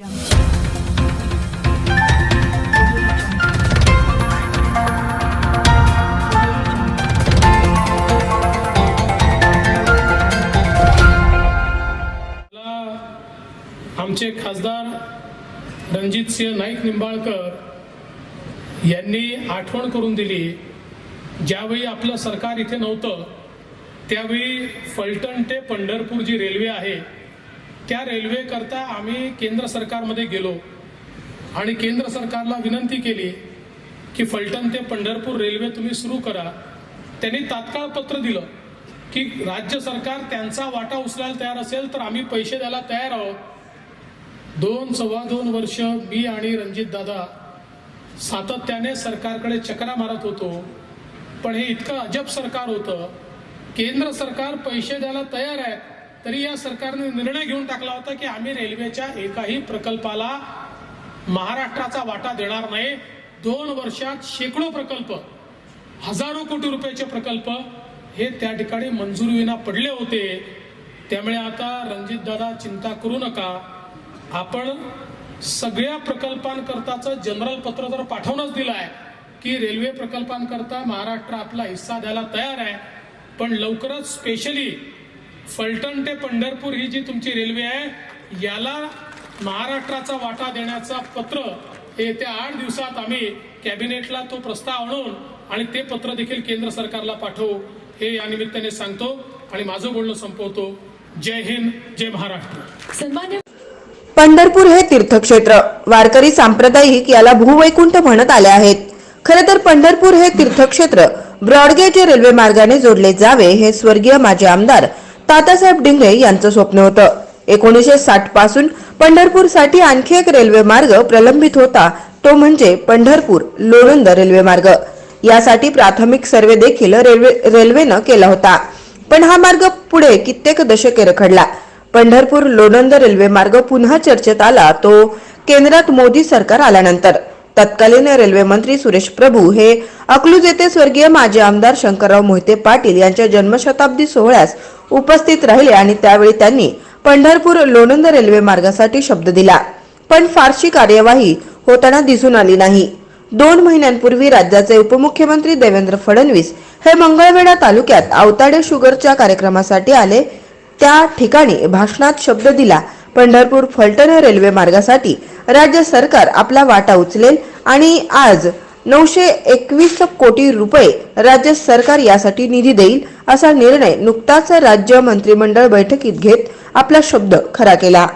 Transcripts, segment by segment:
मला आमचे खासदार रणजितसिंह नाईक निंबाळकर यांनी आठवण करून दिली. ज्यावेळी आपलं सरकार इथे नव्हतं त्यावेळी फलटण ते पंढरपूर जी रेल्वे आहे त्या रेल्वे करता आम्ही केंद्र सरकारमध्ये गेलो आणि केंद्र सरकारला विनंती केली की फलटण ते पंढरपूर रेल्वे तुम्ही सुरू करा. त्यांनी तात्काळ पत्र दिलं की राज्य सरकार त्यांचा वाटा उचलायला तयार असेल तर आम्ही पैसे द्यायला तयार आहोत. दोन सव्वा दोन वर्ष मी आणि रणजित दादा सातत्याने सरकारकडे चक्रा मारत होतो. पण हे इतकं अजब सरकार होतं. केंद्र सरकार पैसे द्यायला तयार आहे. तरी या सरकारने निर्णय घेऊन टाकला होता की आम्ही रेल्वेच्या एकाही प्रकल्पाला महाराष्ट्राचा वाटा देणार नाही. दोन वर्षात शेकडो प्रकल्प हजारो कोटी रुपयाचे प्रकल्प हे त्या ठिकाणी मंजुरीविना पडले होते. त्यामुळे आता रणजित दादा चिंता करू नका. आपण सगळ्या प्रकल्पांकरताचं जनरल पत्र जर पाठवूनच दिलं आहे की रेल्वे प्रकल्पांकरता महाराष्ट्र आपला हिस्सा द्यायला तयार आहे. पण लवकरच स्पेशली फलटण ते पंढरपूर ही जी तुमची रेल्वे आहे याला महाराष्ट्राचा वाटा देण्याचा पत्र हे येत्या आठ दिवसात आम्ही कॅबिनेटला तो प्रस्ताव आणून आणि ते पत्र देखील केंद्र सरकारला पाठवू हे या निमित्ताने सांगतो आणि माझं बोलणं संपवतो. जय हिंद जय महाराष्ट्र. सन्मान्य पंढरपूर हे तीर्थक्षेत्र. वारकरी सांप्रदायिक याला भूवैकुंठ म्हणत आले आहेत. खरे तर पंढरपूर हे तीर्थक्षेत्र ब्रॉडगेज रेल्वे मार्गाने जोडले जावे हे स्वर्गीय माजी आमदार तातासाहेब डिंगरे यांचं स्वप्न होतं. एकोणीसशे साठपासून पंढरपूरसाठी आणखी एक रेल्वे मार्ग प्रलंबित होता. तो म्हणजे पंढरपूर लोणंद रेल्वे मार्ग. यासाठी प्राथमिक सर्वे देखील रेल्वे रेल्वेनं केला होता. पण हा मार्ग पुढे कित्येक दशके रखडला. पंढरपूर लोणंद रेल्वे मार्ग पुन्हा चर्चेत आला तो केंद्रात मोदी सरकार आल्यानंतर. तत्कालीन रेल्वे मंत्री सुरेश प्रभू हे अकलूज येथे स्वर्गीय माजी आमदार शंकरराव मोहिते पाटील यांच्या जन्मशताब्दी सोहळ्यास उपस्थित राहिले आणि त्यावेळी त्यांनी पंढरपूर लोणंद रेल्वे मार्गासाठी शब्द दिला. पण फारशी कार्यवाही होताना दिसून आली नाही. दोन महिन्यांपूर्वी राज्याचे उपमुख्यमंत्री देवेंद्र फडणवीस हे मंगळवेढा तालुक्यात आवताडे शुगरच्या कार्यक्रमासाठी आले. त्या ठिकाणी भाषणात शब्द दिला. पंढरपूर फलटण रेल्वे मार्गासाठी राज्य सरकार आपला वाटा उचलेल आणि आज नऊशे एकवीस कोटी रुपये राज्य सरकार यासाठी निधी देईल असा निर्णय नुकताच राज्य मंत्रिमंडळ बैठकीत घेत आपला शब्द खरा केला.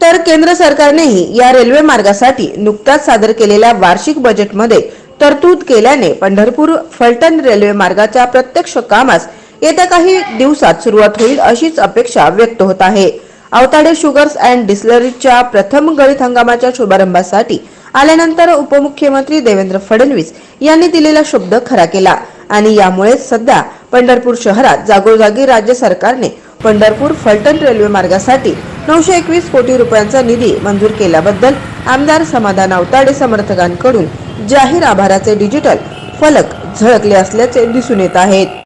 तर केंद्र सरकारनेही या रेल्वे मार्गासाठी नुकताच सादर केलेल्या वार्षिक बजेटमध्ये तरतूद केल्याने पंढरपूर फलटण रेल्वे मार्गाच्या प्रत्यक्ष कामास येत्या काही दिवसात सुरुवात होईल अशीच अपेक्षा व्यक्त होत आहे. अवताडे शुगर्स अँड डिस्लरीच्या प्रथम गळीत हंगामाच्या शुभारंभासाठी आल्यानंतर उपमुख्यमंत्री देवेंद्र फडणवीस यांनी दिलेला शब्द खरा केला. आणि यामुळे सध्या पंढरपूर शहरात जागोजागी राज्य सरकारने पंढरपूर फलटण रेल्वे मार्गासाठी नऊशे एकवीस कोटी रुपयांचा निधी मंजूर केल्याबद्दल आमदार समाधान अवताडे समर्थकांकडून जाहीर आभाराचे डिजिटल फलक झळकले असल्याचे दिसून येत आहेत.